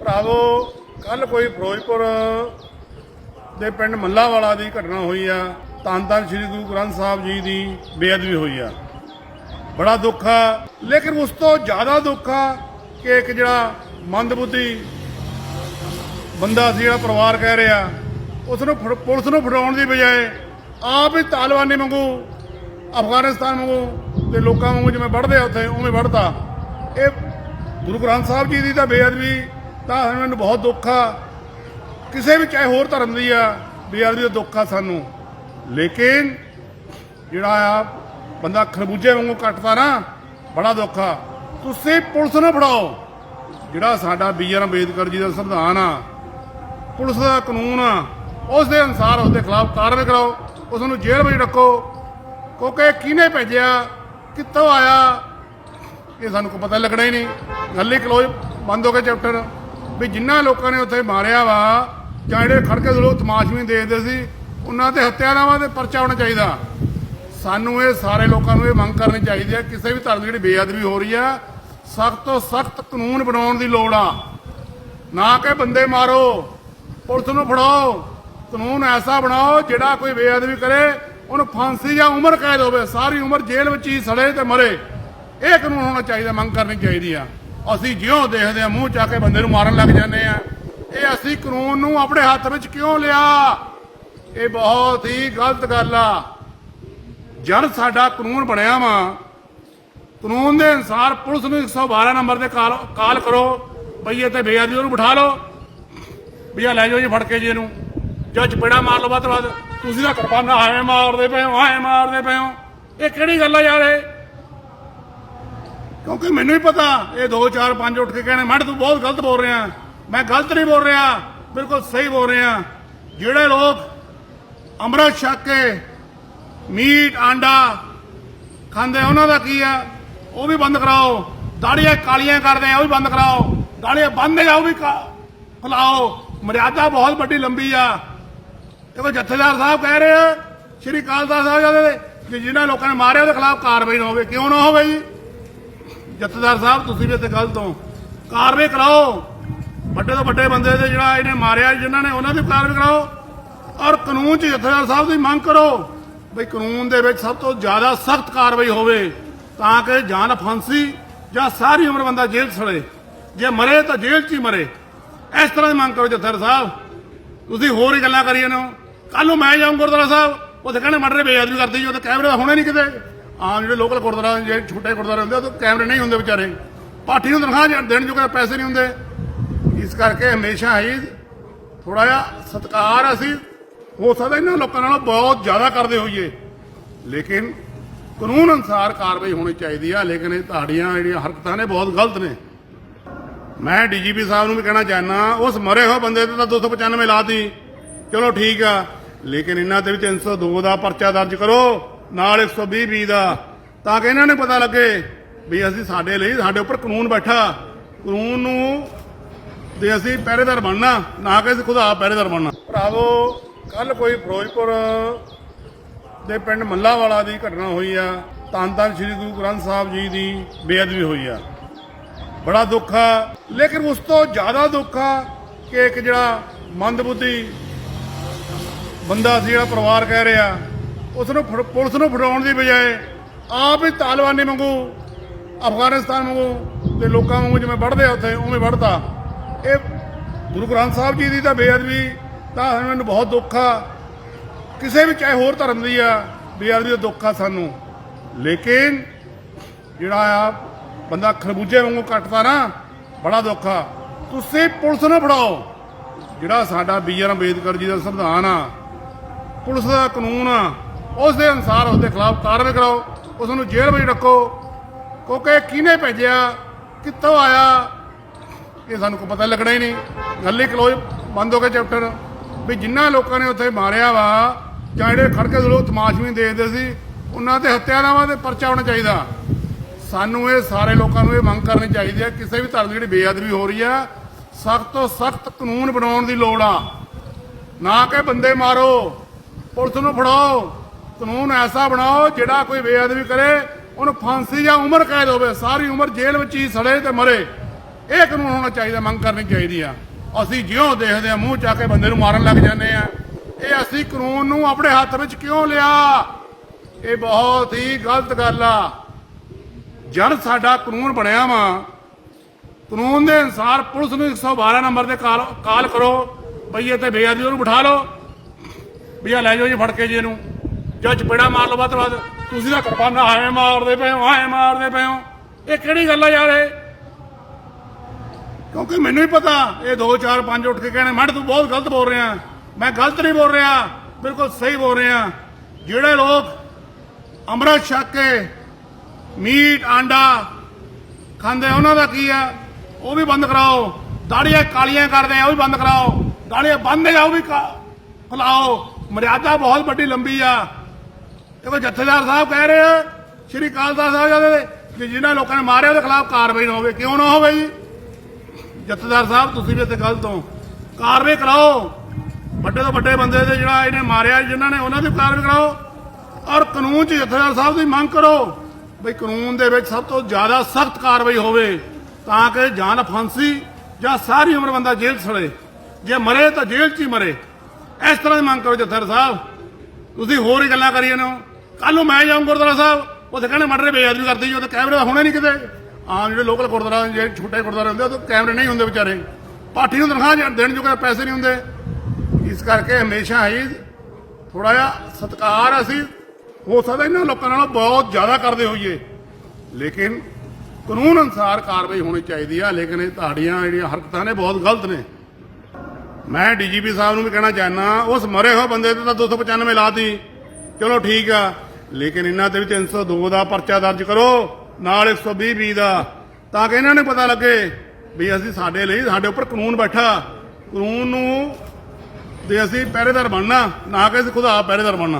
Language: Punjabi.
ਭਰਾਵੋ ਕੱਲ ਕੋਈ ਫਿਰੋਜ਼ਪੁਰ ਦੇ ਪਿੰਡ ਮੱਲਾਵਾਲਾ ਦੀ ਘਟਨਾ ਹੋਈ ਆ, ਧੰਨ ਧੰਨ ਸ੍ਰੀ ਗੁਰੂ ਗ੍ਰੰਥ ਸਾਹਿਬ ਜੀ ਦੀ ਬੇਅਦਬੀ ਹੋਈ ਆ। ਬੜਾ ਦੁੱਖ ਆ, ਲੇਕਿਨ ਉਸ ਤੋਂ ਜ਼ਿਆਦਾ ਦੁੱਖ ਆ ਕਿ ਇੱਕ ਜਿਹੜਾ ਮੰਦਬੁੱਧੀ ਬੰਦਾ ਸੀ, ਜਿਹੜਾ ਪਰਿਵਾਰ ਕਹਿ ਰਿਹਾ, ਉਸ ਨੂੰ ਪੁਲਿਸ ਨੂੰ ਫੜਾਉਣ ਦੀ ਬਜਾਏ ਆਪ ਹੀ ਤਾਲਿਬਾਨੀ ਵਾਂਗੂ ਅਫਗਾਨਿਸਤਾਨ ਵਾਂਗੂ ਤੇ ਲੋਕਾਂ ਵਾਂਗੂ ਜਿਵੇਂ ਵੜਦੇ ਆ ਉੱਥੇ, ਉਵੇਂ ਵੜਦਾ ਇਹ ਗੁਰੂ ਗ੍ਰੰਥ ਸਾਹਿਬ ਜੀ ਦੀ ਤਾਂ ਬੇਅਦਬੀ ਤਾਂ ਮੈਨੂੰ ਬਹੁਤ ਦੁੱਖ ਆ। ਕਿਸੇ ਵੀ ਚਾਹੇ ਹੋਰ ਧਰਮ ਦੀ ਆ ਬੇਅਦਬੀ ਦਾ ਦੁੱਖ ਆ ਸਾਨੂੰ। ਲੇਕਿਨ ਜਿਹੜਾ ਆ, ਬੰਦਾ ਖਰਬੂਜੇ ਵਾਂਗੂ ਕੱਟਦਾ ਨਾ, ਬੜਾ ਦੁੱਖ ਆ। ਤੁਸੀਂ ਪੁਲਿਸ ਨੂੰ ਫੜਾਓ। ਜਿਹੜਾ ਸਾਡਾ ਬੀ ਆਰ ਅੰਬੇਦਕਰ ਜੀ ਦਾ ਸੰਵਿਧਾਨ ਆ, ਪੁਲਿਸ ਦਾ ਕਾਨੂੰਨ ਆ, ਉਸ ਦੇ ਅਨੁਸਾਰ ਉਸ ਦੇ ਖਿਲਾਫ ਕਾਰਵਾਈ ਕਰਾਓ। ਉਸ ਨੂੰ ਜੇਲ੍ਹ ਵਿੱਚ ਰੱਖੋ। ਕਿਉਂਕਿ ਕਿਹਨੇ ਭੇਜਿਆ, ਕਿੱਥੋਂ ਆਇਆ, ਇਹ ਸਾਨੂੰ ਕੋਈ ਪਤਾ ਲੱਗਣਾ ਹੀ ਨਹੀਂ। ਗੱਲ ਹੀ ਕਲੋਜ਼ ਬੰਦ ਹੋ ਗਿਆ ਚੈਪਟਰ ਵੀ ਜਿਨ੍ਹਾਂ ਲੋਕਾਂ ਨੇ ਉੱਥੇ ਮਾਰਿਆ ਵਾ, ਜਾਂ ਜਿਹੜੇ ਖੜਕੇ ਕੇ ਲੋਕ ਤਮਾਸ਼ਵੀ ਦੇਖਦੇ ਸੀ, ਉਹਨਾਂ ਤੇ ਹੱਤਿਆਰਾਵਾਂ 'ਤੇ ਪਰਚਾ ਹੋਣਾ ਚਾਹੀਦਾ। ਸਾਨੂੰ ਇਹ ਸਾਰੇ ਲੋਕਾਂ ਨੂੰ ਇਹ ਮੰਗ ਕਰਨੀ ਚਾਹੀਦੀ ਹੈ, ਕਿਸੇ ਵੀ ਧਰਮ ਦੀ ਜਿਹੜੀ ਬੇਅਦਬੀ ਹੋ ਰਹੀ ਆ ਸਖਤ ਤੋਂ ਸਖਤ ਕਾਨੂੰਨ ਬਣਾਉਣ ਦੀ ਲੋੜ ਆ। ਨਾ ਕਿ ਬੰਦੇ ਮਾਰੋ, ਪੁਲਿਸ ਨੂੰ ਫੜਾਓ, ਕਾਨੂੰਨ ਐਸਾ ਬਣਾਓ, ਜਿਹੜਾ ਕੋਈ ਬੇਅਦਬੀ ਕਰੇ, ਉਹਨੂੰ ਫਾਂਸੀ ਜਾਂ ਉਮਰ ਕੈਦ ਹੋਵੇ ਸਾਰੀ ਉਮਰ ਜੇਲ੍ਹ ਵਿੱਚ ਹੀ ਸੜੇ ਤੇ ਮਰੇ। ਇਹ ਕਾਨੂੰਨ ਹੋਣਾ ਚਾਹੀਦਾ, ਮੰਗ ਕਰਨੀ ਚਾਹੀਦੀ ਆ। ਅਸੀਂ ਜਿਉਂ ਦੇਖਦੇ ਆ ਮੂੰਹ ਚਾ ਕੇ ਬੰਦੇ ਨੂੰ ਮਾਰਨ ਲੱਗ ਜਾਂਦੇ ਆ ਇਹ ਅਸੀਂ ਕਾਨੂੰਨ ਨੂੰ ਆਪਣੇ ਹੱਥ ਵਿੱਚ ਕਿਉਂ ਲਿਆ? ਇਹ ਬਹੁਤ ਹੀ ਗਲਤ ਗੱਲ ਆ। ਜਦ ਸਾਡਾ ਕਾਨੂੰਨ ਬਣਿਆ ਵਾ, ਕਾਨੂੰਨ ਦੇ ਅਨਸਾਰ ਪੁਲਿਸ ਨੂੰ 112 ਨੰਬਰ ਤੇ ਕਾਲ ਕਾਲ ਕਰੋ। ਬਈ ਇਹ ਤੇ ਬੇਅਦਬੀ ਉਹਨੂੰ ਬਿਠਾ ਲਓ। ਵੀ ਆ ਲੈ ਜਾਓ ਜੀ ਫੜ ਕੇ ਜੀ ਇਹਨੂੰ। ਜਾਂ ਚਪੇੜਾ ਮਾਰ ਲਓ ਵੱਧ ਤੋਂ ਵੱਧ। ਤੁਸੀਂ ਤਾਂ ਕਿਰਪਾਨਾਂ ਐਵੇਂ ਮਾਰਦੇ ਪਏ ਹੋ ਐਵੇਂ ਮਾਰਦੇ ਪਏ ਹੋ। ਇਹ ਕਿਹੜੀ ਗੱਲ ਆ ਯਾਰ ਇਹ? ਕਿਉਂਕਿ ਮੈਨੂੰ ਹੀ ਪਤਾ, ਇਹ 2 4 5 ਉੱਠ ਕੇ ਕਹਿਣੇ ਮੜ ਤੂੰ ਬਹੁਤ ਗਲਤ ਬੋਲ ਰਿਹਾ ਮੈਂ ਗਲਤ ਨਹੀਂ ਬੋਲ ਰਿਹਾ, ਬਿਲਕੁਲ ਸਹੀ ਬੋਲ ਰਿਹਾ ਜਿਹੜੇ ਲੋਕ ਅੰਮ੍ਰਿਤ ਛਕ ਕੇ ਮੀਟ, ਆਂਡਾ ਖਾਂਦੇ ਉਹਨਾਂ ਦਾ ਕੀ ਆ? ਉਹ ਵੀ ਬੰਦ ਕਰਾਓ। ਦਾੜੀਆਂ ਕਾਲੀਆਂ ਕਰਦੇ ਆ, ਉਹ ਵੀ ਬੰਦ ਕਰਾਓ। ਦਾੜੀਆਂ ਬੰਦ ਆ ਉਹ ਵੀ ਕਾ- ਮਰਿਆਦਾ ਬਹੁਤ ਵੱਡੀ ਲੰਬੀ ਆ। ਦੇਖੋ, ਜਥੇਦਾਰ ਸਾਹਿਬ ਕਹਿ ਰਹੇ ਆ, ਸ਼੍ਰੀ ਕਾਲਤਾ ਸਾਹਿਬ ਜਾਂਦੇ ਕਿ ਜਿਨ੍ਹਾਂ ਲੋਕਾਂ ਨੇ ਮਾਰਿਆ ਉਹਦੇ ਖਿਲਾਫ ਕਾਰਵਾਈ ਨਾ ਹੋਵੇ। ਕਿਉਂ ਨਾ ਹੋਵੇ ਜੀ? ਜਥੇਦਾਰ ਸਾਹਿਬ, ਤੁਸੀਂ ਵੀ ਇੱਥੇ ਗਲਤ ਹੋ। ਕਾਰਵਾਈ ਕਰਾਓ। ਵੱਡੇ ਤੋਂ ਵੱਡੇ ਬੰਦੇ ਤੇ ਜਿਹੜਾ ਇਹਨੇ ਮਾਰਿਆ, ਜਿਨ੍ਹਾਂ ਨੇ ਉਹਨਾਂ ਦੀ ਕਾਰਵਾਈ ਕਰਾਓ। ਔਰ ਕਾਨੂੰਨ 'ਚ ਜਥੇਦਾਰ ਸਾਹਿਬ ਦੀ ਮੰਗ ਕਰੋ ਬਈ ਕਾਨੂੰਨ ਦੇ ਵਿੱਚ ਸਭ ਤੋਂ ਜ਼ਿਆਦਾ ਸਖਤ ਕਾਰਵਾਈ ਹੋਵੇ, ਤਾਂ ਕਿ ਜਾਨ ਫਾਂਸੀ ਜਾਂ ਸਾਰੀ ਉਮਰ ਬੰਦਾ ਜੇਲ੍ਹ 'ਚ ਸੜੇ। ਜੇ ਮਰੇ ਤਾਂ ਜੇਲ੍ਹ 'ਚ ਹੀ ਮਰੇ। ਇਸ ਤਰ੍ਹਾਂ ਦੀ ਮੰਗ ਕਰੋ ਜਥੇਦਾਰ ਸਾਹਿਬ। ਤੁਸੀਂ ਹੋਰ ਹੀ ਗੱਲਾਂ ਕਰੀ ਜਾਂਦੇ ਹੋ। ਕੱਲ ਨੂੰ ਮੈਂ ਜਾਊਂ ਗੁਰਦੁਆਰਾ ਸਾਹਿਬ। ਉੱਥੇ ਕਹਿੰਦੇ ਮਰਰੇ ਬੇਅਦਬੀ ਕਰਦੇ ਜੀ ਉੱਥੇ ਕੈਮਰੇ ਹੋਣੇ ਨਹੀਂ ਕਿਤੇ। ਆਮ ਜਿਹੜੇ ਲੋਕਲ ਗੁਰਦੁਆਰਾ ਜਿਹੜੇ ਛੋਟੇ ਗੁਰਦੁਆਰੇ ਹੁੰਦੇ ਉੱਥੇ ਕੈਮਰੇ ਨਹੀਂ ਹੁੰਦੇ ਵਿਚਾਰੇ। ਪਾਠੀ ਨੂੰ ਤਨਖਾਹ ਜਾਂ- ਦੇਣ ਜੋਗੇ ਪੈਸੇ ਨਹੀਂ ਹੁੰਦੇ। ਇਸ ਕਰਕੇ ਹਮੇਸ਼ਾ ਹੀ ਥੋੜਾ ਜਿਹਾ ਸਤਿਕਾਰ ਅਸੀਂ, ਹੋ ਸਕਦਾ ਇਹਨਾਂ ਲੋਕਾਂ ਨਾਲੋਂ ਬਹੁਤ ਜ਼ਿਆਦਾ ਕਰਦੇ ਹੋਈਏ। ਲੇਕਿਨ ਕਾਨੂੰਨ ਅਨੁਸਾਰ ਕਾਰਵਾਈ ਹੋਣੀ ਚਾਹੀਦੀ ਆ, ਲੇਕਿਨ ਇਹ ਤੁਹਾਡੀਆਂ ਜਿਹੜੀਆਂ ਹਰਕਤਾਂ ਨੇ, ਬਹੁਤ ਗਲਤ ਨੇ। ਮੈਂ ਡੀਜੀਪੀ ਸਾਹਿਬ ਨੂੰ ਵੀ ਕਹਿਣਾ ਚਾਹਨਾ ਉਸ ਮਰੇ ਹੋਏ ਬੰਦੇ ਤੇ ਤਾਂ 295 ਲਾਤੀ। ਚਲੋ ਠੀਕ ਆ, ਲੇਕਿਨ ਇਹਨਾਂ ਤੇ ਵੀ 302 ਦਾ ਪਰਚਾ ਦਰਜ ਕਰੋ। ਨਾਲ 120 ਬੀ ਦਾ। ਤਾਂ ਕਿ ਇਹਨਾਂ ਨੂੰ ਪਤਾ ਲੱਗੇ ਵੀ ਅਸੀਂ ਸਾਡੇ ਲਈ, ਸਾਡੇ ਉੱਪਰ ਕਾਨੂੰਨ ਬੈਠਾ। ਕਾਨੂੰਨ ਨੂੰ ਤੇ ਅਸੀਂ ਪਹਿਰੇਦਾਰ ਬਣਨਾ, ਨਾ ਕਿ ਅਸੀਂ ਖੁਦ ਆਪ ਪਹਿਰੇਦਾਰ ਬਣਨਾ। ਭਰਾਵੋ ਕੱਲ ਕੋਈ ਫਿਰੋਜ਼ਪੁਰ ਦੇ ਪਿੰਡ ਮੱਲਾਵਾਲਾ ਦੀ ਘਟਨਾ ਹੋਈ ਆ। ਧੰਨ ਧੰਨ ਸ੍ਰੀ ਗੁਰੂ ਗ੍ਰੰਥ ਸਾਹਿਬ ਜੀ ਦੀ ਬੇਅਦਬੀ ਹੋਈ ਆ। ਬੜਾ ਦੁੱਖ ਆ। ਲੇਕਿਨ ਉਸ ਤੋਂ ਜ਼ਿਆਦਾ ਦੁੱਖ ਆ ਕਿ ਇੱਕ ਜਿਹੜਾ ਮੰਦਬੁੱਧੀ ਬੰਦਾ ਸੀ, ਜਿਹੜਾ ਪਰਿਵਾਰ ਕਹਿ ਰਿਹਾ ਉਸ ਨੂੰ ਫੜ- ਪੁਲਿਸ ਨੂੰ ਫੜਾਉਣ ਦੀ ਬਜਾਏ ਆਪ ਹੀ ਤਾਲਿਬਾਨੀ ਵਾਂਗੂ, ਅਫਗਾਨਿਸਤਾਨ ਵਾਂਗੂ ਤੇ ਲੋਕਾਂ ਵਾਂਗੂ ਜਿਵੇਂ ਵੜਦੇ ਆ ਉੱਥੇ, ਉਵੇਂ ਵੜਦਾ ਇਹ ਗੁਰੂ ਗ੍ਰੰਥ ਸਾਹਿਬ ਜੀ ਦੀ ਤਾਂ ਬੇਅਦਬੀ, ਤਾਂ ਮੈਨੂੰ ਬਹੁਤ ਦੁੱਖ ਆ। ਕਿਸੇ ਵੀ ਚਾਹੇ ਹੋਰ ਧਰਮ ਦੀ ਆ, ਬੇਅਦਬੀ ਦਾ ਦੁੱਖ ਆ ਸਾਨੂੰ। ਲੇਕਿਨ ਜਿਹੜਾ ਆ, ਬੰਦਾ ਖਰਬੂਜੇ ਵਾਂਗੂ ਕੱਟਦਾ ਨਾ, ਬੜਾ ਦੁੱਖ ਆ। ਤੁਸੀਂ ਪੁਲਿਸ ਨੂੰ ਫੜਾਓ। ਜਿਹੜਾ ਸਾਡਾ ਬੀ ਆਰ ਅੰਬੇਦਕਰ ਜੀ ਦਾ ਸੰਵਿਧਾਨ ਆ, ਪੁਲਿਸ ਦਾ ਕਾਨੂੰਨ ਆ ਉਸ ਦੇ ਅਨੁਸਾਰ ਉਸ ਦੇ ਖਿਲਾਫ ਕਾਰਵਾਈ ਕਰਾਓ, ਉਸ ਨੂੰ ਜੇਲ੍ਹ ਵਿੱਚ ਰੱਖੋ। ਕਿਉਂਕਿ ਕਿਹਨੇ ਭੇਜਿਆ, ਕਿੱਥੋਂ ਆਇਆ, ਇਹ ਸਾਨੂੰ ਕੋਈ ਪਤਾ ਲੱਗਣਾ ਹੀ ਨਹੀਂ। ਗੱਲ ਹੀ ਕਲੋਜ਼ ਬੰਦ ਹੋ ਗਿਆ ਚੈਪਟਰ ਵੀ ਜਿੰਨਾ ਲੋਕਾਂ ਨੇ ਉੱਥੇ ਮਾਰਿਆ ਵਾ, ਜਾਂ ਜਿਹੜੇ ਖੜਕੇ ਲੋਕ ਤਮਾਸ਼ਵੀ ਦੇਖਦੇ ਸੀ, ਉਹਨਾਂ ਤੇ ਹੱਤਿਆਰਾਵਾਂ ਦੇ ਪਰਚਾ ਹੋਣਾ ਚਾਹੀਦਾ। ਸਾਨੂੰ ਇਹ ਸਾਰੇ ਲੋਕਾਂ ਨੂੰ ਇਹ ਮੰਗ ਕਰਨੀ ਚਾਹੀਦੀ ਹੈ, ਕਿਸੇ ਵੀ ਧਰਮ ਦੀ ਜਿਹੜੀ ਬੇਅਦਬੀ ਹੋ ਰਹੀ ਆ ਸਖਤ ਤੋਂ ਸਖਤ ਕਾਨੂੰਨ ਬਣਾਉਣ ਦੀ ਲੋੜ ਆ। ਨਾ ਕਿ ਬੰਦੇ ਮਾਰੋ, ਪੁਲਿਸ ਨੂੰ ਫੜਾਓ। ਕਾਨੂੰਨ ਐਸਾ ਬਣਾਓ ਜਿਹੜਾ ਕੋਈ ਬੇਅਦਬੀ ਕਰੇ, ਉਹਨੂੰ ਫਾਂਸੀ ਜਾਂ ਉਮਰ ਕੈਦ ਹੋਵੇ, ਸਾਰੀ ਉਮਰ ਜੇਲ੍ਹ ਵਿੱਚ ਹੀ ਸੜੇ ਤੇ ਮਰੇ। ਇਹ ਕਾਨੂੰਨ ਹੋਣਾ ਚਾਹੀਦਾ, ਮੰਗ ਕਰਨੀ ਚਾਹੀਦੀ ਆ। ਅਸੀਂ ਜਿਉਂ ਦੇਖਦੇ ਆ, ਮੂੰਹ ਚੱਕ ਕੇ ਬੰਦੇ ਨੂੰ ਮਾਰਨ ਲੱਗ ਜਾਂਦੇ ਆ। ਇਹ ਅਸੀਂ ਕਾਨੂੰਨ ਨੂੰ ਆਪਣੇ ਹੱਥ ਵਿੱਚ ਕਿਉਂ ਲਿਆ? ਇਹ ਬਹੁਤ ਹੀ ਗਲਤ ਗੱਲ ਆ। ਜਦ ਸਾਡਾ ਕਾਨੂੰਨ ਬਣਿਆ ਵਾ, ਕਾਨੂੰਨ ਦੇ ਅਨੁਸਾਰ ਪੁਲਿਸ ਨੂੰ 112 ਨੰਬਰ ਤੇ ਕਾਲ ਕਾਲ ਕਰੋ, ਬਈ ਇਹ ਤੇ ਬੇਅਦਬੀ ਉਹਨੂੰ ਬਿਠਾ ਲਓ। ਬਈਆ ਲੈ ਜਾਓ ਜੀ ਫੜ ਕੇ ਜੀ ਇਹਨੂੰ ਜਾਂ ਚਪੇੜਾ ਮਾਰ ਲਓ ਵੱਧ ਤੋਂ ਵੱਧ। ਤੁਸੀਂ ਤਾਂ ਕਿਰਪਾਨਾਂ ਐਵੇਂ ਮਾਰਦੇ ਪਏ ਹੋ ਐਵੇਂ ਮਾਰਦੇ ਪਏ ਹੋ। ਇਹ ਕਿਹੜੀ ਗੱਲ ਆ ਯਾਰ ਇਹ? ਕਿਉਂਕਿ ਮੈਨੂੰ ਹੀ ਪਤਾ, ਇਹ 2 4 5 ਉੱਠ ਕੇ ਕਹਿਣੇ ਮੜ ਤੂੰ ਬਹੁਤ ਗਲਤ ਬੋਲ ਰਿਹਾ। ਮੈਂ ਗਲਤ ਨਹੀਂ ਬੋਲ ਰਿਹਾ। ਬਿਲਕੁਲ ਸਹੀ ਬੋਲ ਰਿਹਾ। ਜਿਹੜੇ ਲੋਕ ਅੰਮ੍ਰਿਤ ਛਕ ਕੇ ਮੀਟ, ਆਂਡਾ ਖਾਂਦੇ ਉਹਨਾਂ ਦਾ ਕੀ ਆ? ਉਹ ਵੀ ਬੰਦ ਕਰਾਓ। ਦਾੜੀਆਂ ਕਾਲੀਆਂ ਕਰਦੇ ਆ, ਉਹ ਵੀ ਬੰਦ ਕਰਾਓ। ਦਾੜੀਆਂ ਬੰਦ ਆ ਉਹ ਵੀ ਕਾ- ਮਰਿਆਦਾ ਬਹੁਤ ਵੱਡੀ, ਲੰਬੀ ਆ। ਦੇਖੋ ਜਥੇਦਾਰ ਸਾਹਿਬ ਕਹਿ ਰਹੇ ਆ, ਸ਼੍ਰੀ ਅਕਾਲ ਤਖਤ ਸਾਹਿਬ ਜੀ ਕਿ ਜਿਨ੍ਹਾਂ ਲੋਕਾਂ ਨੇ ਮਾਰਿਆ ਉਹਦੇ ਖਿਲਾਫ ਕਾਰਵਾਈ ਨਾ ਹੋਵੇ। ਕਿਉਂ ਨਾ ਹੋਵੇ ਜੀ? ਜਥੇਦਾਰ ਸਾਹਿਬ, ਤੁਸੀਂ ਵੀ ਇੱਥੇ ਗਲਤ ਹੋ ਕਾਰਵਾਈ ਕਰਾਓ। ਵੱਡੇ ਤੋਂ ਵੱਡੇ ਬੰਦੇ ਦੇ ਜਿਹੜਾ ਇਹਨੇ ਮਾਰਿਆ, ਜਿਨ੍ਹਾਂ ਨੇ ਉਹਨਾਂ ਦੀ ਕਾਰਵਾਈ ਕਰਾਓ। ਔਰ ਕਾਨੂੰਨ 'ਚ ਜਥੇਦਾਰ ਸਾਹਿਬ ਦੀ ਮੰਗ ਕਰੋ ਬਈ ਕਾਨੂੰਨ ਦੇ ਵਿੱਚ ਸਭ ਤੋਂ ਜ਼ਿਆਦਾ ਸਖਤ ਕਾਰਵਾਈ ਹੋਵੇ, ਤਾਂ ਕਿ ਜਾਨ ਫਾਂਸੀ ਜਾਂ ਸਾਰੀ ਉਮਰ ਬੰਦਾ ਜੇਲ੍ਹ 'ਚ ਸੜੇ। ਜੇ ਮਰੇ ਤਾਂ ਜੇਲ੍ਹ 'ਚ ਹੀ ਮਰੇ। ਇਸ ਤਰ੍ਹਾਂ ਦੀ ਮੰਗ ਕਰੋ ਜਥੇਦਾਰ ਸਾਹਿਬ। ਤੁਸੀਂ ਹੋਰ ਹੀ ਗੱਲਾਂ ਕਰੀ ਜਾਂਦੇ ਹੋ। ਕੱਲ ਨੂੰ ਮੈਂ ਜਾਊਂ ਗੁਰਦੁਆਰਾ ਸਾਹਿਬ, ਉੱਥੇ ਕਹਿੰਦੇ ਮਰਡਰ ਬੇਅਦਬੀ ਕਰਦੇ ਜੀ ਉੱਥੇ ਕੈਮਰੇ ਤਾਂ ਹੋਣੇ ਨਹੀਂ ਕਿਤੇ। ਆਮ ਜਿਹੜੇ ਲੋਕਲ ਗੁਰਦੁਆਰਾ, ਜਿਹੜੇ ਛੋਟੇ ਗੁਰਦੁਆਰੇ ਹੁੰਦੇ ਉਹ ਕੈਮਰੇ ਨਹੀਂ ਹੁੰਦੇ ਵਿਚਾਰੇ। ਪਾਠੀ ਨੂੰ ਤਨਖਾਹ ਦੇਣ ਜੋਗੇ ਪੈਸੇ ਨਹੀਂ ਹੁੰਦੇ। ਇਸ ਕਰਕੇ ਹਮੇਸ਼ਾ ਹੀ ਥੋੜਾ ਜਿਹਾ ਸਤਿਕਾਰ ਅਸੀਂ। ਹੋ ਸਕਦਾ ਇਹਨਾਂ ਲੋਕਾਂ ਨਾਲੋਂ ਬਹੁਤ ਜ਼ਿਆਦਾ ਕਰਦੇ ਹੋਈਏ। ਲੇਕਿਨ ਕਾਨੂੰਨ ਅਨੁਸਾਰ ਕਾਰਵਾਈ ਹੋਣੀ ਚਾਹੀਦੀ ਆ, ਲੇਕਿਨ ਇਹ ਤੁਹਾਡੀਆਂ ਜਿਹੜੀਆਂ ਹਰਕਤਾਂ ਨੇ, ਬਹੁਤ ਗਲਤ ਨੇ। ਮੈਂ ਡੀਜੀਪੀ ਸਾਹਿਬ ਨੂੰ ਵੀ ਕਹਿਣਾ ਚਾਹਨਾ ਉਸ ਮਰੇ ਹੋਏ ਬੰਦੇ ਤੇ ਤਾਂ 295 ਲਾਤੀ। ਚਲੋ ਠੀਕ ਆ। ਲੇਕਿਨ ਇਹਨਾਂ ਤੇ ਵੀ 302 ਦਾ ਪਰਚਾ ਦਰਜ ਕਰੋ, ਨਾਲ 120 ਬੀ ਦਾ। ਤਾਂ ਕਿ ਇਹਨਾਂ ਨੂੰ ਪਤਾ ਲੱਗੇ ਵੀ ਅਸੀਂ ਸਾਡੇ ਲਈ, ਸਾਡੇ ਉੱਪਰ ਕਾਨੂੰਨ ਬੈਠਾ। ਕਾਨੂੰਨ ਨੂੰ ਤੇ ਅਸੀਂ ਪਹਿਰੇਦਾਰ ਬਣਨਾ, ਨਾ ਕਿ ਅਸੀਂ ਖੁਦ ਆਪ ਪਹਿਰੇਦਾਰ ਬਣਨਾ।